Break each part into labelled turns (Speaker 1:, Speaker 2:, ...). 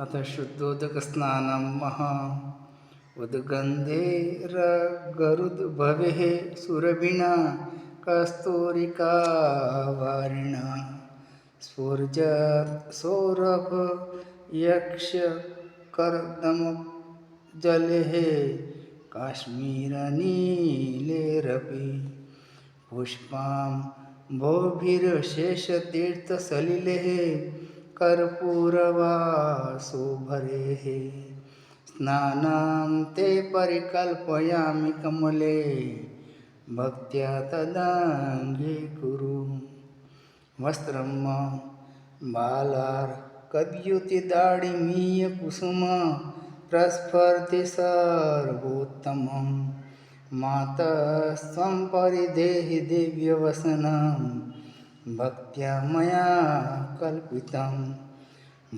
Speaker 1: अथ शुद्धोदकस्नानं महा। उद्गन्धेरगरुद्भवेः सुरभिणा कस्तूरिकावारिणा स्फुर्जत् सौरभ यक्षकर्दमजलेः काश्मीरनीलेरपि पुष्पां भोभिर्शेषतीर्थसलिलेः कर्पूरवासोभरेः स्नानं ते परिकल्पयामि कमले, भक्त्या तदङ्गीकुरु वस्त्रं बालार्कद्युतिदाडिमीय कुसुम, प्रस्फर्ति सर्वोत्तमं मातस्त्वं परिदेहि दिव्यवसनं भक्त्या मया कल्पितं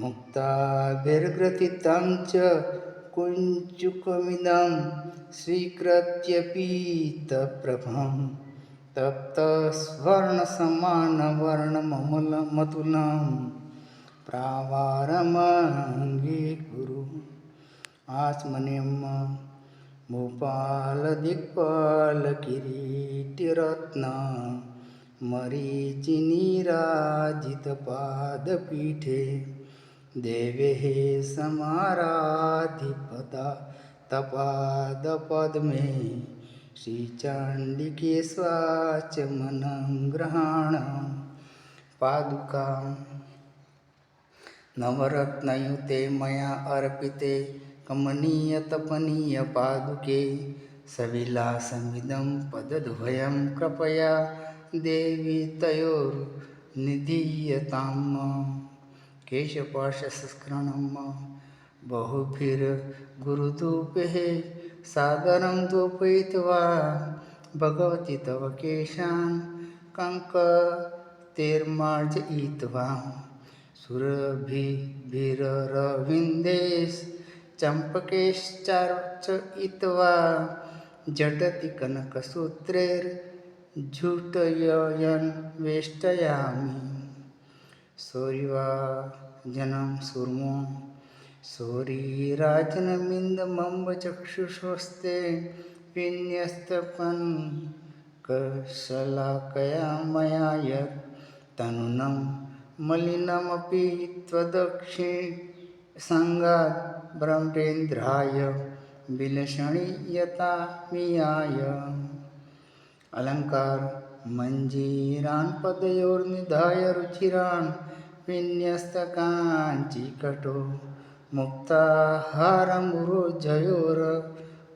Speaker 1: मुक्ताभिर्ग्रथितं च कुञ्चुकमिदं स्वीकृत्य पीतप्रभं तप्तस्वर्णसमानवर्णममुलमतुलं प्रावारमङ्गीकुरु आत्मनिं भूपालदिक्पालकिरीटिरत्न मरीचिनीराजितपादपीठे देवेः समाराधिपदा तपादपद्मे श्रीचाण्डिके स्वाचमनं ग्रहाण। पादुका, नवरत्नयुते मया अर्पिते कमनीयतपनीयपादुके सविलासमिदं पदद्वयं कृपया देवी तयोर्निधीयताम्। केशपाशसंस्करणं बहुभिर्गुरुधूपैः सादरं धूपयित्वा भगवति तव केशान् कङ्कतेर्मार्जयित्वा सुरभिभिररविन्देश्चम्पकैश्चार्चयित्वा झटति झुटयन् वेष्टयामि। शूरिवा जनं सुरमन् विन्यस्तपन्। कशलाकया मया यत् तनुनं मलिनमपि त्वदक्षिसब्रह्मेन्द्राय विलषणीयतामियाय અલંકાર, મંજીરાન પદયોર્નિધાય રુચિરાણ વિન્યસ્તકાંચિકટો મુક્તાહારમુરોજયોર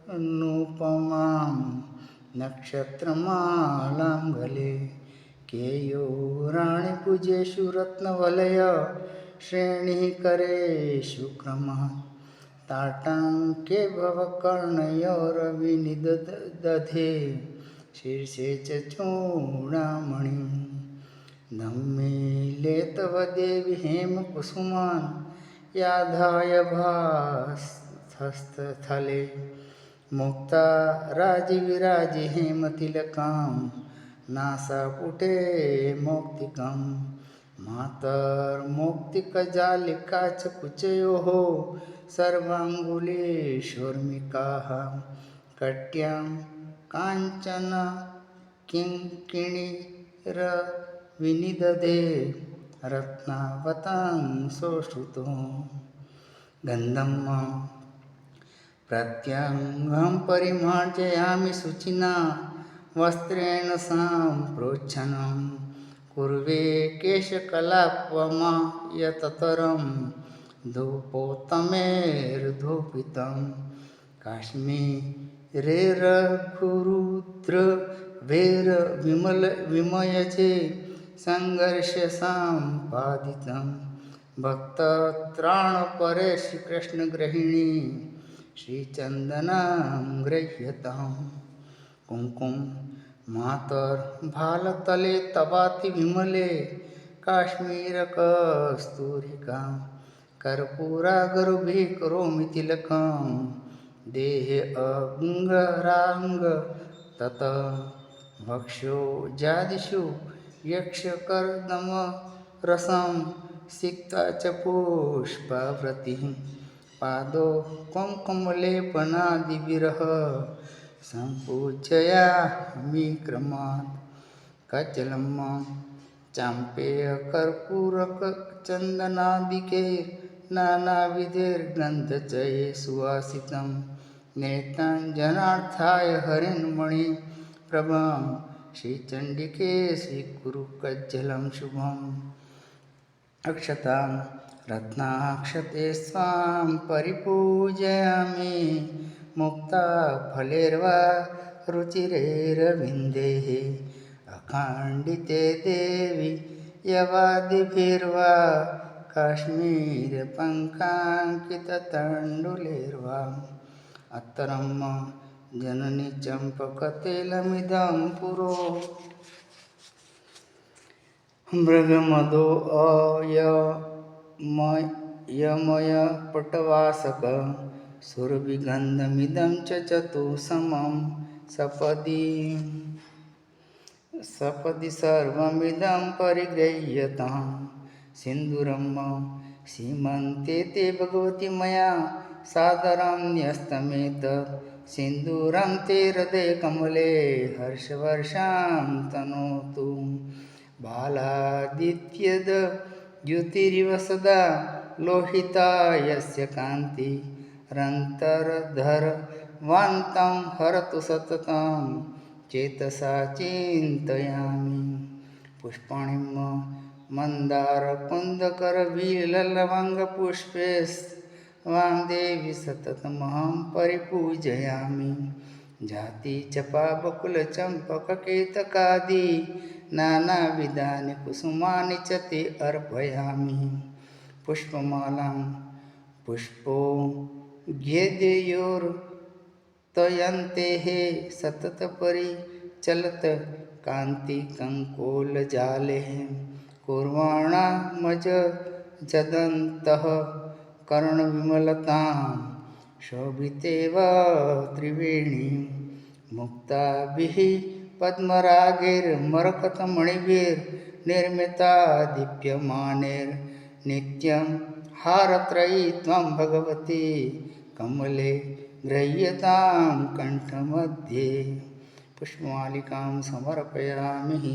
Speaker 1: અનુપમામ નક્ષત્રમાલાં ગલે, કેયોરાણિ, પૂજેશુ, રત્નવલય, શ્રેણી, કરેશુ, ક્રમા, તાટાંકે ભવકર્ણયોરવિનિદધે शीर्षे चूडामणिं। नम्मीले तव देवि हेमकुसुमान् याधाय भास्थले मुक्ता राजिविराजि हेमतिलकां नासापुटे मौक्तिकं मातर्मौक्तिकजालिका च कुचयोः सर्वाङ्गुलीषोर्मिकाः कट्यां काञ्चन किङ्किणीरविनिदधे रत्नावतां सोश्रुतो गन्धं प्रत्यङ्गं परिमार्जयामि शुचिना वस्त्रेण सम्प्रोच्छनं। कुर्वे केशकलापमयततरं धूपोत्तमेर्धूपितं काश्मीरेरघुरुद्रवेरविमल विमयजे सङ्घर्षसम्पादितं भक्तत्राणपरे श्रीकृष्णगृहिणी श्रीचन्दनं गृह्यतां कुङ्कुम मातर्भालतले तवाति विमले काश्मीरकस्तूरिकां कर्पूरागरुभिः करोमि तिलकं देहे अङ्गराङ्ग तत वक्षो जादिषु यक्षकर्दमरसं सिक्ता च पुष्पावृतिः पादो कुङ्कुमलेपनादिविरह सम्पूजयामि क्रमात् कचलं चाम्पेयकर्पूरकचन्दनादिके नानाविधैर्गन्धचये सुवासितं नेताञ्जनार्थाय हरिन्मणि प्रभां श्रीचण्डिके स्वीकुरु कज्जलं शुभम् अक्षतां रत्नाक्षते स्वां परिपूजयामि, मुक्ता फलेर्वा रुचिरैरविन्देः अखण्डिते देवि यवादिभिर्वा કાશ્મીર પંકાંકિત તંડુલેર્વા. અતરમ જનની ચંપકતેલમિદમ પુરો. મૃગમદો અયમય પટવાસક. સુરભિગંધમિદમ ચ ચતુસમમ સપદી. સપદી સર્વમિદમ પરિગ્રહ્યતા. सिन्दूरं सीमन्ते ते भगवति मया सादरं न्यस्तमेत सिन्दूरं ते हृदयकमले हर्षवर्षां तनोतु बालादित्यद द्युतिरिव सदा लोहिता यस्य कान्तिरन्तर्धरवान्तं हरतु सततं चेतसा चिन्तयामि। पुष्पाणिं मन्दारकुन्दकरविललवङ्गपुष्पे वां देवि सततमहं परिपूजयामि। जाति चपाबकुलचम्पककेतकादि नानाविधानि कुसुमानि च ते अर्पयामि। पुष्पमालां पुष्पो घेदेयोर्तयन्तेः सततपरिचलत् कान्तिकङ्कोलजालेः कुर्वाणामज जदन्तः कर्णविमलतां शोभितेव त्रिवेणी मुक्ताभिः पद्मरागैर्मरकतमणिभिर्निर्मिता दीप्यमानैर्नित्यं हारत्रयी त्वं भगवती कमले गृह्यतां कण्ठमध्ये पुष्पमालिकां समर्पयामि।